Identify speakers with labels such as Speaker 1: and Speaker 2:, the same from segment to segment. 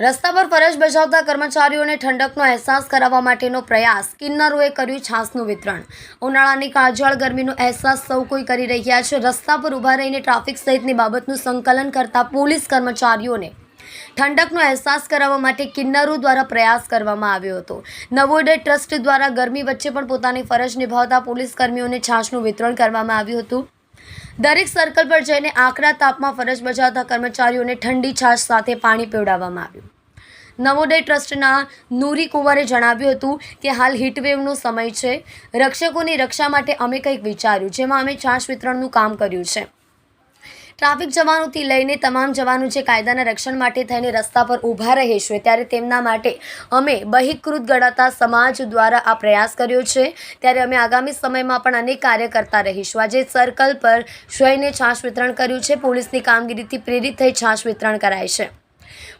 Speaker 1: રસ્તા પર ફરજ બજાવતા કર્મચારીઓને ઠંડકનો અહેસાસ કરાવવા માટેનો પ્રયાસ કિન્નરોએ કર્યું છાસનું વિતરણ. ઉનાળાની કાળઝાળ ગરમીનો અહેસાસ સૌ કોઈ કરી રહ્યા છે. રસ્તા પર ઊભા રહીને ટ્રાફિક સહિતની બાબતનું સંકલન કરતા પોલીસ કર્મચારીઓને ઠંડકનો અહેસાસ કરાવવા માટે કિન્નરો દ્વારા પ્રયાસ કરવામાં આવ્યો હતો. નવોદય ટ્રસ્ટ દ્વારા ગરમી વચ્ચે પણ પોતાની ફરજ નિભાવતા પોલીસ કર્મીઓને છાશનું વિતરણ કરવામાં આવ્યું હતું. દરેક સર્કલ પર જઈને આકરા તાપમાં ફરજ બજાવતા કર્મચારીઓને ઠંડી છાશ સાથે પાણી પીવડાવવામાં આવ્યું. નવોદય ટ્રસ્ટના નૂરી કુંવરે જણાવ્યું હતું કે હાલ હીટવેવનો સમય છે. રક્ષકોની રક્ષા માટે અમે કંઈક વિચાર્યું, જેમાં અમે છાશ વિતરણનું કામ કર્યું છે. ટ્રાફિક જવાનોથી લઈને તમામ જવાનો જે કાયદાના રક્ષણ માટે થઈને રસ્તા પર ઊભા રહે છે, ત્યારે તેમના માટે અમે બહિકૃત ગણાતા સમાજ દ્વારા આ પ્રયાસ કર્યો છે. ત્યારે અમે આગામી સમયમાં પણ અનેક કાર્ય કરતા રહીશું. આજે સર્કલ પર જઈને છાશ વિતરણ કર્યું છે. પોલીસની કામગીરીથી પ્રેરિત થઈ છાશ વિતરણ કરાય છે.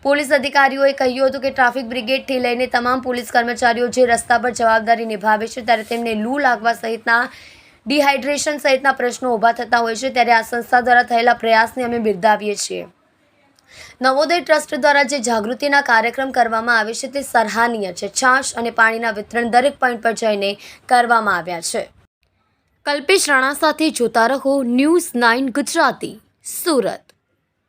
Speaker 1: પોલીસ અધિકારીઓએ કહ્યું હતું કે ટ્રાફિક બ્રિગેડથી લઈને તમામ પોલીસ કર્મચારીઓ જે રસ્તા પર જવાબદારી નિભાવે છે, ત્યારે તેમને લૂ લાગવા સહિતના ડિહાઇડ્રેશન સહિતના પ્રશ્નો ઊભા થતા હોય છે ત્યારે આ સંસ્થા દ્વારા થયેલા પ્રયાસને અમે બિરદાવીએ છીએ. નવોદય ટ્રસ્ટ દ્વારા જે જાગૃતિના કાર્યક્રમ કરવામાં આવે છે તે સરાહનીય છે. છાશ અને પાણીના વિતરણ દરેક પોઈન્ટ પર જઈને કરવામાં આવ્યા છે. કલ્પેશ રાણા સાથે જોતા રહો ન્યૂઝ નાઇન ગુજરાતી, સુરત.